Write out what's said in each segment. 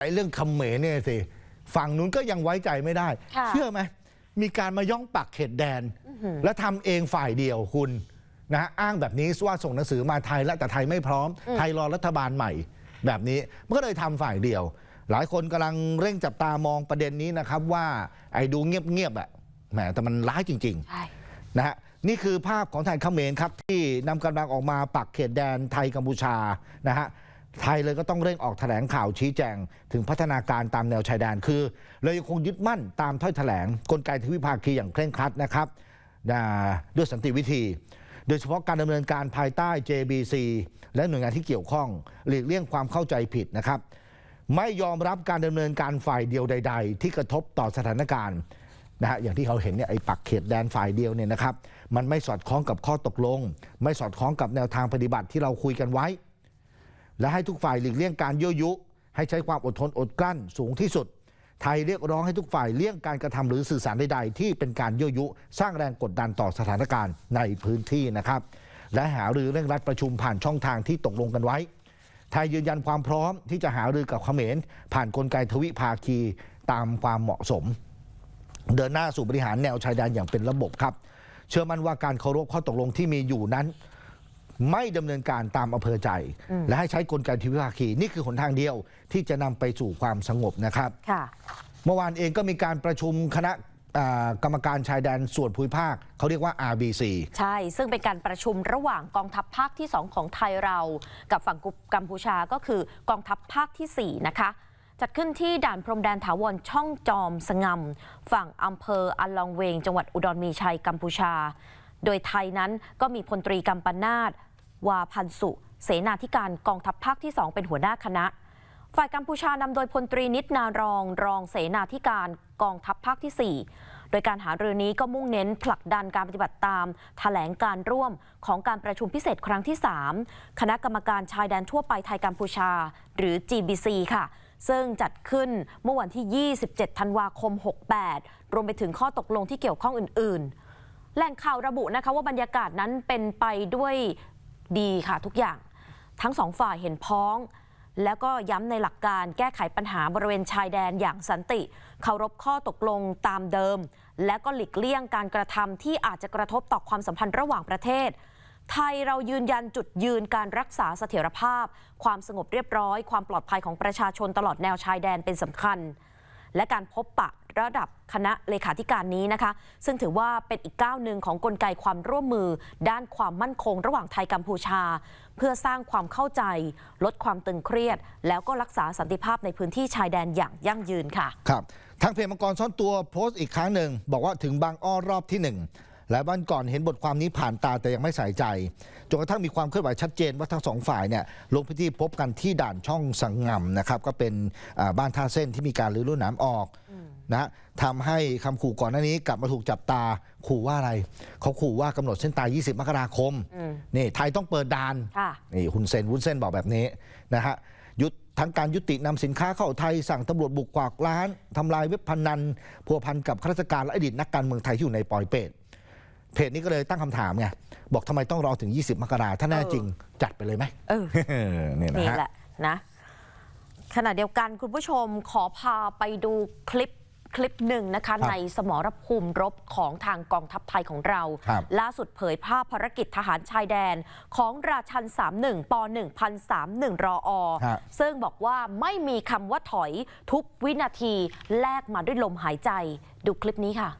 ไอ้เรื่องคำเหมนเนี่ยสิฝั่งนู้นก็ยังไว้ใจไม่ได้ ค่ะ เชื่อไหมมีการมาย่องปักเขตแดน และทำเองฝ่ายเดียวคุณนะอ้างแบบนี้ว่าส่งหนังสือมาไทยแล้วแต่ไทยไม่พร้อม ไทยรอรัฐบาลใหม่ แบบนี้มันก็เลยทำฝ่ายเดียว หลายคนกำลังเร่งจับตามองประเด็นนี้นะครับว่าไอ้ดูเงียบๆอะแหมแต่มันร้ายจริง ๆ ใช่ นะฮะนี่คือภาพของทหารเขมรครับที่นำกำลังออกมาปักเขตแดนไทยกัมพูชานะฮะ ไทยเลยก็ต้องเร่งออกแถลงข่าวชี้แจง ถึงพัฒนาการตามแนวชายแดนคือเลยยังคงยึดมั่นตามถ้อยแถลงกลไกทวิภาคีอย่างเคร่งครัดนะครับด้วยสันติวิธี โดยเฉพาะการดำเนินการภายใต้ JBC และหน่วยงานที่เกี่ยวข้อง หลีกเลี่ยงความเข้าใจผิดนะครับ ไม่ยอมรับการดำเนินการฝ่ายเดียวใด ๆ ที่กระทบต่อสถานการณ์นะฮะอย่างที่เขาเห็นเนี่ยไอ้ปักเขตแดนฝ่ายเดียวเนี่ยนะครับ มันไม่สอดคล้องกับข้อตกลง ไม่สอดคล้องกับแนวทางปฏิบัติที่เราคุยกันไว้ และให้ทุกฝ่ายหลีกเลี่ยงการยั่วยุ ให้ใช้ความอดทนอดกลั้นสูงที่สุด ไทยเรียกร้องให้ทุกฝ่ายเลี่ยงการกระทำหรือสื่อสารใดๆ ที่เป็นการยั่วยุ สร้างแรงกดดันต่อสถานการณ์ในพื้นที่นะครับ และหารือเร่งรัดประชุมผ่านช่องทางที่ตกลงกันไว้ ไทยยืนยันความพร้อมที่จะหารือกับเขมรผ่านกลไกทวิภาคีตามความเหมาะสม เดินหน้าสู่บริหารแนวชายแดนอย่างเป็นระบบครับ เชื่อมั่นว่าการเคารพข้อตกลงที่มีอยู่นั้น ไม่ดำเนินการตามอำเภอใจ และให้ใช้กลไกทวิภาคี นี่คือหนทางเดียวที่จะนำไปสู่ความสงบนะครับค่ะเมื่อวานเองก็มีการประชุมคณะอ่ากรรมการชายแดนส่วนภูมิภาค เขาเรียกว่า RBC ใช่ ซึ่งเป็นการประชุมระหว่างกองทัพภาคที่ 2 ของไทยเรา กับฝั่งกัมพูชาก็คือกองทัพภาคทีสี่4 นะคะ จัดขึ้นที่ด่านพรมแดนถาวรช่องจอมสงำ ฝั่งอำเภออัลลองเวง จังหวัดอุดรมีชัยกัมพูชา โดยไทยนั้นก็มีพลตรีกัมปนาต วาพันสุ เสนาธิการกองทัพภาคที่ 2 เป็นหัวหน้าคณะ ฝ่ายกัมพูชานำโดยพลตรีนิดนารอง รองเสนาธิการกองทัพภาคที่ 4 โดยการหารือนี้ก็มุ่งเน้นผลักดันการปฏิบัติตามแถลงการร่วมของการประชุมพิเศษครั้งที่ 3 คณะกรรมการชายแดนทั่วไปไทยกัมพูชา หรือ GBC ค่ะซึ่งจัดขึ้นเมื่อวันที่ 27 ธันวาคม 68 รวมไปถึงข้อตกลงที่เกี่ยวข้องอื่น ๆ แหล่งข่าวระบุนะคะว่าบรรยากาศนั้นเป็นไปด้วย ดีค่ะทุกอย่าง ทั้งสองฝ่ายเห็นพ้อง แล้วก็ย้ำในหลักการแก้ไขปัญหาบริเวณชายแดนอย่างสันติเคารพข้อตกลงตามเดิม และก็หลีกเลี่ยงการกระทำที่อาจจะกระทบต่อความสัมพันธ์ระหว่างประเทศ ไทยเรายืนยันจุดยืนการรักษาเสถียรภาพ ความสงบเรียบร้อย ความปลอดภัยของประชาชนตลอดแนวชายแดนเป็นสำคัญ และการพบปะระดับคณะเลขาธิการนี้นะคะ ซึ่งถือว่าเป็นอีกก้าวหนึ่งของกลไกความร่วมมือ ด้านความมั่นคงระหว่างไทยกัมพูชา เพื่อสร้างความเข้าใจ ลดความตึงเครียด แล้วก็รักษาสันติภาพในพื้นที่ชายแดนอย่างยั่งยืนค่ะ ครับ ทางเพจมังกรซ่อนตัวโพสต์อีกครั้งหนึ่งบอกว่าถึงบางอ้อรอบที่หนึ่ง หลายวันก่อนเห็นบทความนี้ผ่านตาแต่ยังไม่ใส่ใจจนกระทั่งมีความเคลื่อนไหวชัดเจนว่าทั้งสองฝ่ายเนี่ยลงพื้นที่พบกันที่ด่านช่องสังงำนะครับก็เป็นอ่าบ้านท่าเส้นที่มีการรื้อรุ่นน้ำออกนะทำให้คำขู่ก่อนหน้านี้กลับมาถูกจับตาขู่ว่าอะไรเขาขู่ว่ากำหนดเส้นตาย 20 มกราคมอืมนี่ไทยต้องเปิดด่านค่ะนี่คุณเซนวุ้นเส้นบอกแบบนี้นะฮะยุดทั้งการยุตินำสินค้าเข้าไทยสั่งตำรวจบุกกวากร้านทำลายเว็บพนันพัวพันกับข้าราชการและอดีตนักการเมืองไทยที่อยู่ในปอยเปต เพจนี้ก็เลยตั้งคำถามไงบอกทำไมต้องรอถึง 20 มกราถ้าแน่จริงจัดไปเลยไหม เออนี่นะนี่ฮะ แหละนะขณะเดียวกันคุณผู้ชมขอพาไปดูคลิปคลิปหนึ่งนะคะครับในสมรภูมิรบของทางกองทัพไทยของเรา ครับ ล่าสุดเผยภาพภารกิจทหารชายแดนของราชัน 31ป1031รออ ฮะ ซึ่งบอกว่าไม่มีคำว่าถอยทุกวินาทีแลกมาด้วยลมหายใจดูคลิปนี้ค่ะ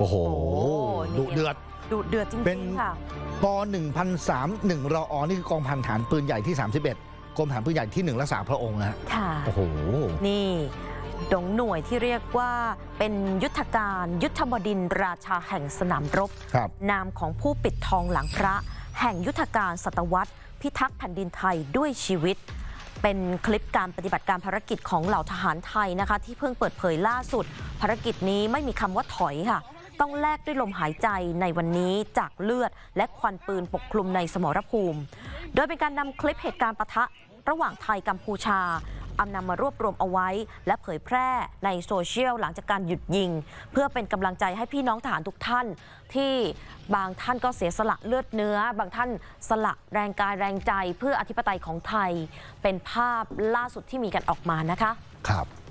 โอ้โหนี่ดุเดือดดูเดือดจเป็รินงๆค่ะป1031รออนี่คือกองพันฐานปืนใหญ่ที่ 31กรมฐานปืนใหญ่ที่ 1 รักษาพระองค์นะฮะค่ะ โอ้โห นี่ดงหน่วยที่เรียกว่าเป็นยุทธการยุทธบดินทร์ราชาแห่งสนามรบ ครับ นามของผู้ปิดทองหลังพระ แห่งยุทธการศตวรรษ พิทักษ์แผ่นดินไทยด้วยชีวิต เป็นคลิปการปฏิบัติการภารกิจของเหล่าทหารไทยนะคะ ที่เพิ่งเปิดเผยล่าสุด ภารกิจนี้ไม่มีคำว่าถอยค่ะ ต้องแลกด้วยลมหายใจในวันนี้จากเลือด และควันปืนปกคลุมในสมรภูมิ โดยเป็นการนำคลิปเหตุการณ์ปะทะระหว่างไทยกัมพูชาอานำมารวบรวมเอาไว้ และเผยแพร่ในโซเชียลหลังจากการหยุดยิง เพื่อเป็นกำลังใจให้พี่น้องทหารทุกท่าน ที่บางท่านก็เสียสละเลือดเนื้อ บางท่านสละแรงกายแรงใจเพื่ออธิปไตยของไทย เป็นภาพล่าสุดที่มีกันออกมานะคะ ครับ